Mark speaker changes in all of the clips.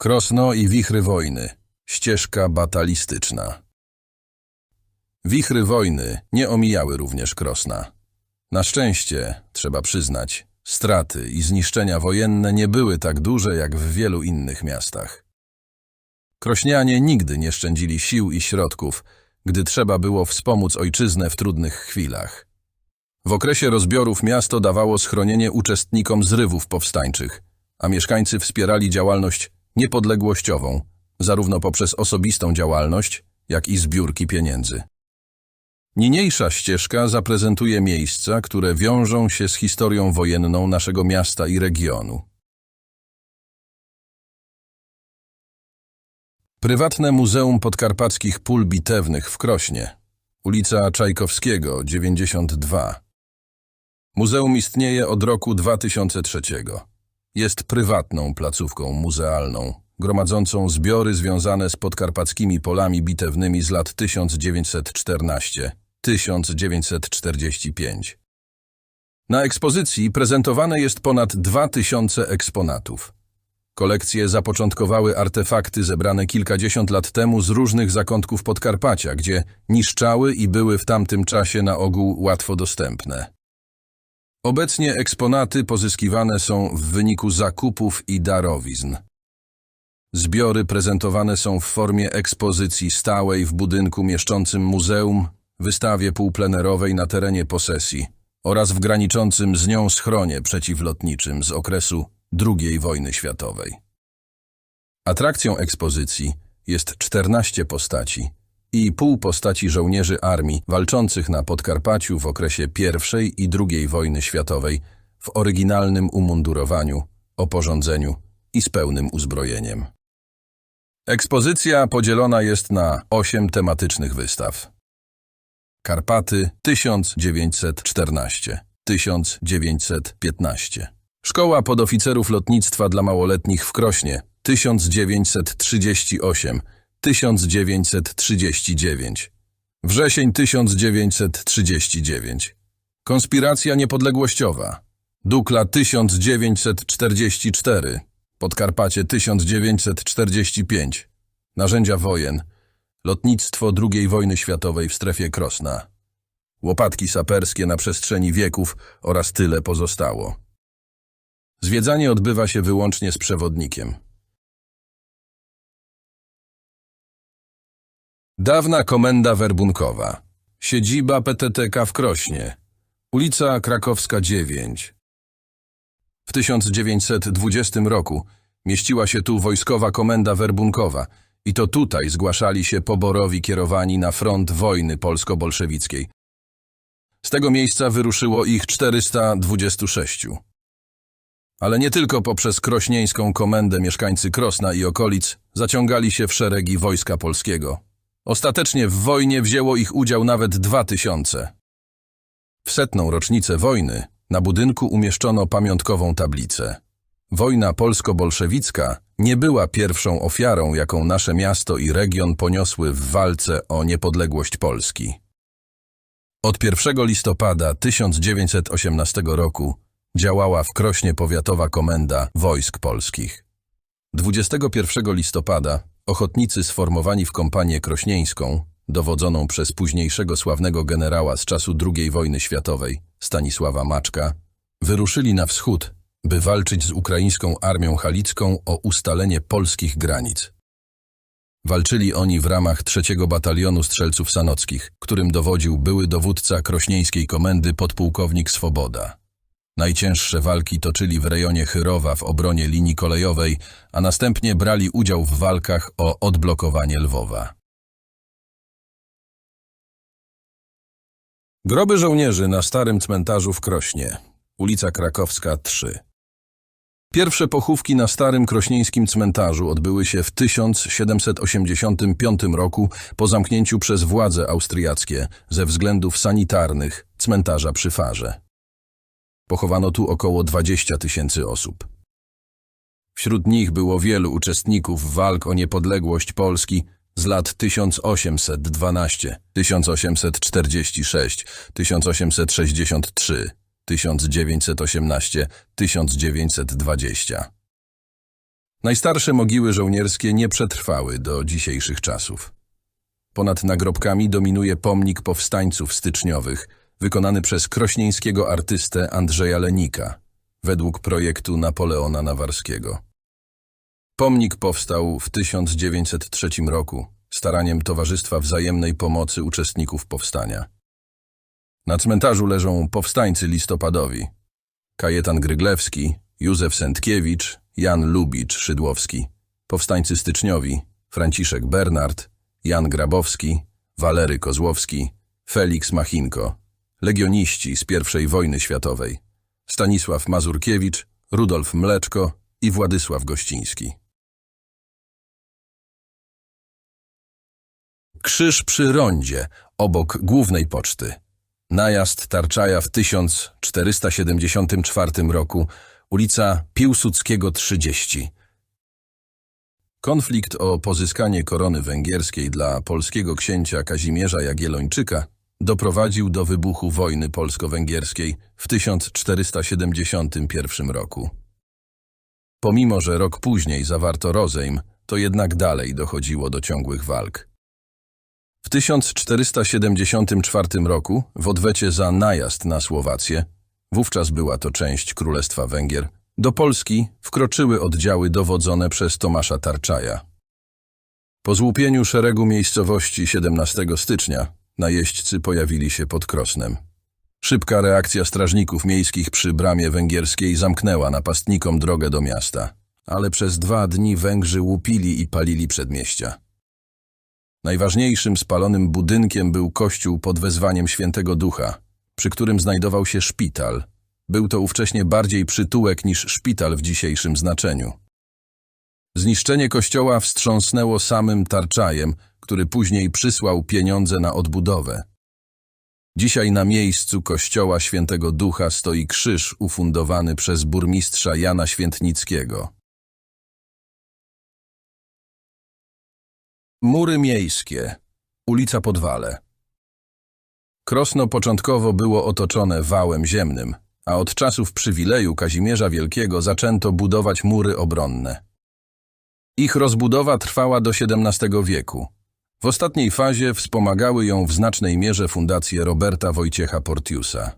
Speaker 1: Krosno i wichry wojny. Ścieżka batalistyczna. Wichry wojny nie omijały również Krosna. Na szczęście, trzeba przyznać, straty i zniszczenia wojenne nie były tak duże jak w wielu innych miastach. Krośnianie nigdy nie szczędzili sił i środków, gdy trzeba było wspomóc ojczyznę w trudnych chwilach. W okresie rozbiorów miasto dawało schronienie uczestnikom zrywów powstańczych, a mieszkańcy wspierali działalność niepodległościową, zarówno poprzez osobistą działalność, jak i zbiórki pieniędzy. Niniejsza ścieżka zaprezentuje miejsca, które wiążą się z historią wojenną naszego miasta i regionu. Prywatne Muzeum Podkarpackich Pól Bitewnych w Krośnie, ulica Czajkowskiego, 92. Muzeum istnieje od roku 2003. Jest prywatną placówką muzealną, gromadzącą zbiory związane z podkarpackimi polami bitewnymi z lat 1914-1945. Na ekspozycji prezentowane jest ponad 2000 eksponatów. Kolekcje zapoczątkowały artefakty zebrane kilkadziesiąt lat temu z różnych zakątków Podkarpacia, gdzie niszczały i były w tamtym czasie na ogół łatwo dostępne. Obecnie eksponaty pozyskiwane są w wyniku zakupów i darowizn. Zbiory prezentowane są w formie ekspozycji stałej w budynku mieszczącym muzeum, wystawie półplenerowej na terenie posesji oraz w graniczącym z nią schronie przeciwlotniczym z okresu II wojny światowej. Atrakcją ekspozycji jest 14 postaci i pół postaci żołnierzy armii walczących na Podkarpaciu w okresie I i II wojny światowej w oryginalnym umundurowaniu, oporządzeniu i z pełnym uzbrojeniem. Ekspozycja podzielona jest na osiem tematycznych wystaw. Karpaty 1914 1915 Szkoła Podoficerów Lotnictwa dla Małoletnich w Krośnie 1938 1939 Wrzesień 1939 Konspiracja niepodległościowa. Dukla 1944 Podkarpacie 1945 Narzędzia wojen. Lotnictwo II wojny światowej w strefie Krosna. Łopatki saperskie na przestrzeni wieków oraz tyle pozostało. Zwiedzanie odbywa się wyłącznie z przewodnikiem. Dawna komenda werbunkowa. Siedziba PTTK w Krośnie. Ulica Krakowska 9. W 1920 roku mieściła się tu wojskowa komenda werbunkowa i to tutaj zgłaszali się poborowi kierowani na front wojny polsko-bolszewickiej. Z tego miejsca wyruszyło ich 426. Ale nie tylko poprzez krośnieńską komendę mieszkańcy Krosna i okolic zaciągali się w szeregi Wojska Polskiego. Ostatecznie w wojnie wzięło ich udział nawet dwa tysiące. W setną rocznicę wojny na budynku umieszczono pamiątkową tablicę. Wojna polsko-bolszewicka nie była pierwszą ofiarą, jaką nasze miasto i region poniosły w walce o niepodległość Polski. Od 1 listopada 1918 roku działała w Krośnie Powiatowa Komenda Wojsk Polskich. 21 listopada ochotnicy sformowani w kompanię krośnieńską, dowodzoną przez późniejszego sławnego generała z czasu II wojny światowej, Stanisława Maczka, wyruszyli na wschód, by walczyć z ukraińską armią halicką o ustalenie polskich granic. Walczyli oni w ramach trzeciego batalionu strzelców sanockich, którym dowodził były dowódca krośnieńskiej komendy podpułkownik Swoboda. Najcięższe walki toczyli w rejonie Chyrowa w obronie linii kolejowej, a następnie brali udział w walkach o odblokowanie Lwowa. Groby żołnierzy na starym cmentarzu w Krośnie, ulica Krakowska 3. Pierwsze pochówki na starym krośnieńskim cmentarzu odbyły się w 1785 roku po zamknięciu przez władze austriackie ze względów sanitarnych cmentarza przy Farze. Pochowano tu około 20 tysięcy osób. Wśród nich było wielu uczestników walk o niepodległość Polski z lat 1812, 1846, 1863, 1918, 1920. Najstarsze mogiły żołnierskie nie przetrwały do dzisiejszych czasów. Ponad nagrobkami dominuje pomnik powstańców styczniowych, wykonany przez krośnieńskiego artystę Andrzeja Lenika, według projektu Napoleona Nawarskiego. Pomnik powstał w 1903 roku staraniem Towarzystwa Wzajemnej Pomocy Uczestników Powstania. Na cmentarzu leżą powstańcy listopadowi. Kajetan Gryglewski, Józef Sędkiewicz, Jan Lubicz Szydłowski, powstańcy styczniowi, Franciszek Bernard, Jan Grabowski, Walery Kozłowski, Felix Machinko, legioniści z I wojny światowej, Stanisław Mazurkiewicz, Rudolf Mleczko i Władysław Gościński. Krzyż przy rondzie, obok głównej poczty. Najazd Tarczaja w 1474 roku, ulica Piłsudskiego 30. Konflikt o pozyskanie korony węgierskiej dla polskiego księcia Kazimierza Jagiellończyka doprowadził do wybuchu wojny polsko-węgierskiej w 1471 roku. Pomimo, że rok później zawarto rozejm, to jednak dalej dochodziło do ciągłych walk. W 1474 roku, w odwecie za najazd na Słowację, wówczas była to część Królestwa Węgier, do Polski wkroczyły oddziały dowodzone przez Tomasza Tarczaja. Po złupieniu szeregu miejscowości 17 stycznia najeźdźcy pojawili się pod Krosnem. Szybka reakcja strażników miejskich przy bramie węgierskiej zamknęła napastnikom drogę do miasta, ale przez dwa dni Węgrzy łupili i palili przedmieścia. Najważniejszym spalonym budynkiem był kościół pod wezwaniem Świętego Ducha, przy którym znajdował się szpital. Był to ówcześnie bardziej przytułek niż szpital w dzisiejszym znaczeniu. Zniszczenie kościoła wstrząsnęło samym Tarczajem, który później przysłał pieniądze na odbudowę. Dzisiaj na miejscu kościoła Świętego Ducha stoi krzyż ufundowany przez burmistrza Jana Świętnickiego. Mury miejskie, ulica Podwale. Krosno początkowo było otoczone wałem ziemnym, a od czasów przywileju Kazimierza Wielkiego zaczęto budować mury obronne. Ich rozbudowa trwała do XVII wieku. W ostatniej fazie wspomagały ją w znacznej mierze fundacje Roberta Wojciecha Portiusa.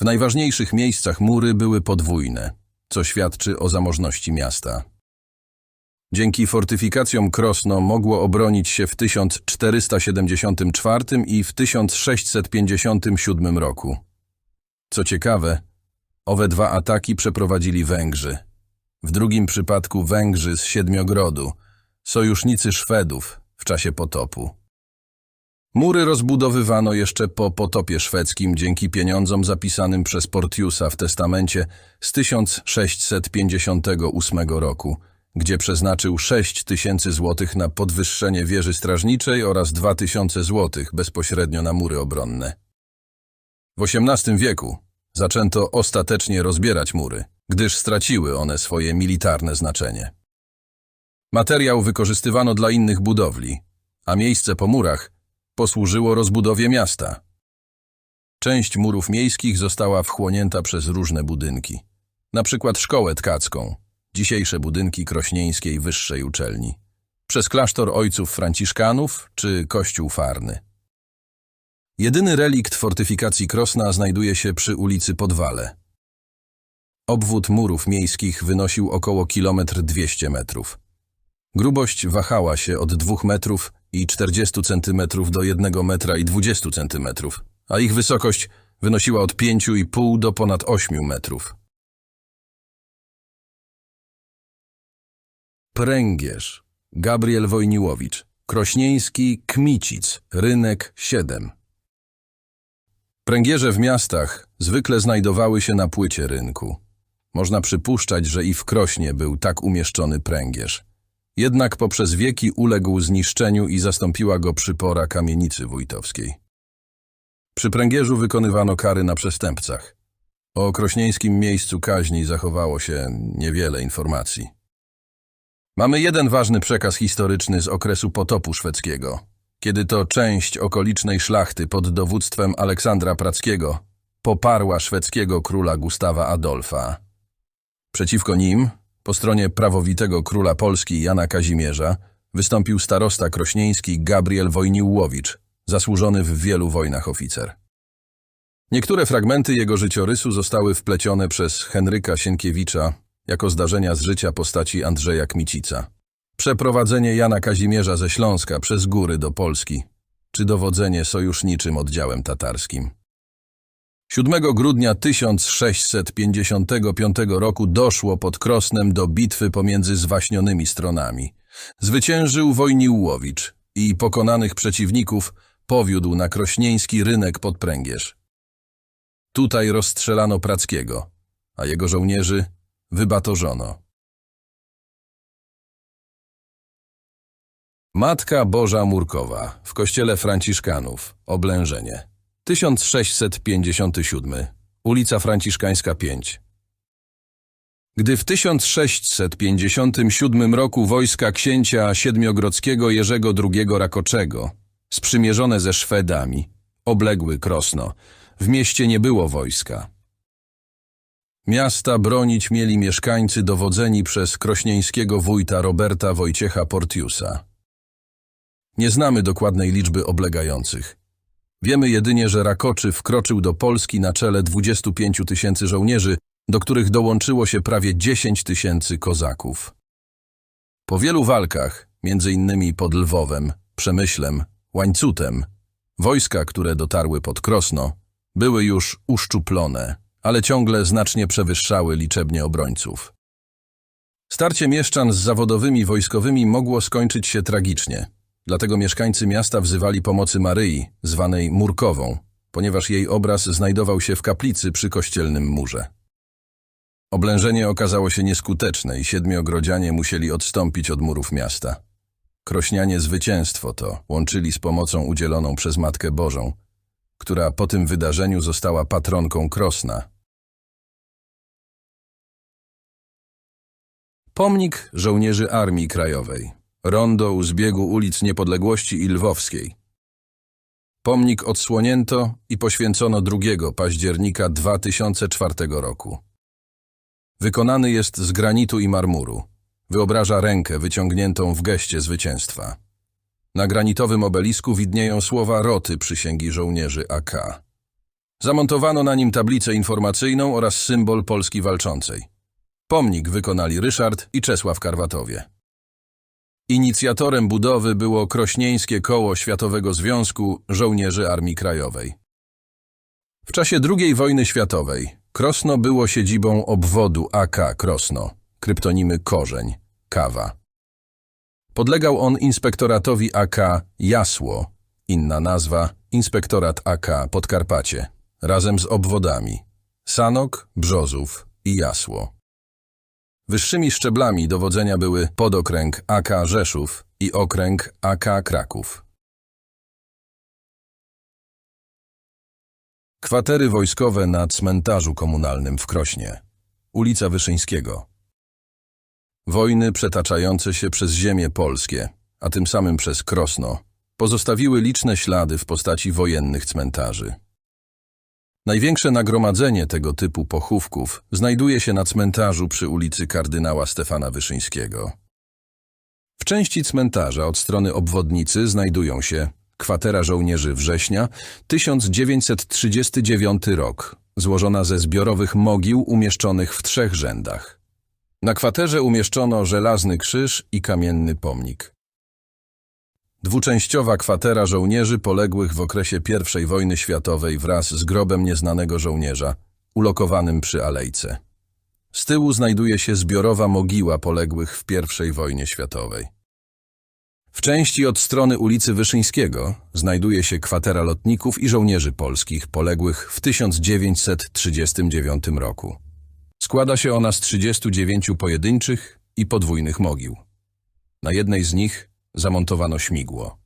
Speaker 1: W najważniejszych miejscach mury były podwójne, co świadczy o zamożności miasta. Dzięki fortyfikacjom Krosno mogło obronić się w 1474 i w 1657 roku. Co ciekawe, owe dwa ataki przeprowadzili Węgrzy. W drugim przypadku Węgrzy z Siedmiogrodu, sojusznicy Szwedów w czasie potopu. Mury rozbudowywano jeszcze po potopie szwedzkim dzięki pieniądzom zapisanym przez Portiusa w testamencie z 1658 roku, gdzie przeznaczył 6 tysięcy złotych na podwyższenie wieży strażniczej oraz 2 tysiące złotych bezpośrednio na mury obronne. W XVIII wieku zaczęto ostatecznie rozbierać mury, gdyż straciły one swoje militarne znaczenie. Materiał wykorzystywano dla innych budowli, a miejsce po murach posłużyło rozbudowie miasta. Część murów miejskich została wchłonięta przez różne budynki, na przykład szkołę tkacką, dzisiejsze budynki krośnieńskiej wyższej uczelni, przez klasztor ojców franciszkanów czy kościół farny. Jedyny relikt fortyfikacji Krosna znajduje się przy ulicy Podwale. Obwód murów miejskich wynosił około kilometr 200 metrów. Grubość wahała się od 2 metrów i 40 centymetrów do 1 metra i 20 centymetrów, a ich wysokość wynosiła od 5,5 do ponad 8 metrów. Pręgierz, Gabriel Wojniłowicz, Krośnieński, Kmicic, Rynek 7. Pręgierze w miastach zwykle znajdowały się na płycie rynku. Można przypuszczać, że i w Krośnie był tak umieszczony pręgierz. Jednak poprzez wieki uległ zniszczeniu i zastąpiła go przypora kamienicy wójtowskiej. Przy pręgierzu wykonywano kary na przestępcach. O krośnieńskim miejscu kaźni zachowało się niewiele informacji. Mamy jeden ważny przekaz historyczny z okresu potopu szwedzkiego, kiedy to część okolicznej szlachty pod dowództwem Aleksandra Prackiego poparła szwedzkiego króla Gustawa Adolfa. Przeciwko nim Po stronie prawowitego króla Polski Jana Kazimierza wystąpił starosta krośnieński Gabriel Wojniłłowicz, zasłużony w wielu wojnach oficer. Niektóre fragmenty jego życiorysu zostały wplecione przez Henryka Sienkiewicza jako zdarzenia z życia postaci Andrzeja Kmicica. Przeprowadzenie Jana Kazimierza ze Śląska przez góry do Polski, czy dowodzenie sojuszniczym oddziałem tatarskim. 7 grudnia 1655 roku doszło pod Krosnem do bitwy pomiędzy zwaśnionymi stronami. Zwyciężył Wojniłłowicz i pokonanych przeciwników powiódł na krośnieński rynek pod Pręgierz. Tutaj rozstrzelano Prackiego, a jego żołnierzy wybatorzono. Matka Boża Murkowa w kościele Franciszkanów, oblężenie. 1657, ulica Franciszkańska 5. Gdy w 1657 roku wojska księcia siedmiogrodzkiego Jerzego II Rakoczego, sprzymierzone ze Szwedami, obległy Krosno, w mieście nie było wojska. Miasta bronić mieli mieszkańcy dowodzeni przez krośnieńskiego wójta Roberta Wojciecha Portiusa. Nie znamy dokładnej liczby oblegających. Wiemy jedynie, że Rakoczy wkroczył do Polski na czele 25 tysięcy żołnierzy, do których dołączyło się prawie 10 tysięcy kozaków. Po wielu walkach, między innymi pod Lwowem, Przemyślem, Łańcutem, wojska, które dotarły pod Krosno, były już uszczuplone, ale ciągle znacznie przewyższały liczebnie obrońców. Starcie mieszczan z zawodowymi wojskowymi mogło skończyć się tragicznie. Dlatego mieszkańcy miasta wzywali pomocy Maryi, zwanej Murkową, ponieważ jej obraz znajdował się w kaplicy przy kościelnym murze. Oblężenie okazało się nieskuteczne i siedmiogrodzianie musieli odstąpić od murów miasta. Krośnianie zwycięstwo to łączyli z pomocą udzieloną przez Matkę Bożą, która po tym wydarzeniu została patronką Krosna. Pomnik żołnierzy Armii Krajowej Rondo u zbiegu ulic Niepodległości i Lwowskiej. Pomnik odsłonięto i poświęcono 2 października 2004 roku. Wykonany jest z granitu i marmuru. Wyobraża rękę wyciągniętą w geście zwycięstwa. Na granitowym obelisku widnieją słowa roty przysięgi żołnierzy AK. Zamontowano na nim tablicę informacyjną oraz symbol Polski walczącej. Pomnik wykonali Ryszard i Czesław Karwatowie. Inicjatorem budowy było Krośnieńskie Koło Światowego Związku Żołnierzy Armii Krajowej. W czasie II wojny światowej Krosno było siedzibą obwodu AK Krosno, kryptonimy Korzeń, Kawa. Podlegał on inspektoratowi AK Jasło, inna nazwa Inspektorat AK Podkarpacie, razem z obwodami Sanok, Brzozów i Jasło. Wyższymi szczeblami dowodzenia były podokręg AK Rzeszów i okręg AK Kraków. Kwatery wojskowe na cmentarzu komunalnym w Krośnie. Ulica Wyszyńskiego. Wojny przetaczające się przez ziemie polskie, a tym samym przez Krosno, pozostawiły liczne ślady w postaci wojennych cmentarzy. Największe nagromadzenie tego typu pochówków znajduje się na cmentarzu przy ulicy kardynała Stefana Wyszyńskiego. W części cmentarza od strony obwodnicy znajdują się kwatera żołnierzy września 1939 rok, złożona ze zbiorowych mogił umieszczonych w trzech rzędach. Na kwaterze umieszczono żelazny krzyż i kamienny pomnik. Dwuczęściowa kwatera żołnierzy poległych w okresie I wojny światowej wraz z grobem nieznanego żołnierza, ulokowanym przy alejce. Z tyłu znajduje się zbiorowa mogiła poległych w I wojnie światowej. W części od strony ulicy Wyszyńskiego znajduje się kwatera lotników i żołnierzy polskich poległych w 1939 roku. Składa się ona z 39 pojedynczych i podwójnych mogił. Na jednej z nich zamontowano śmigło.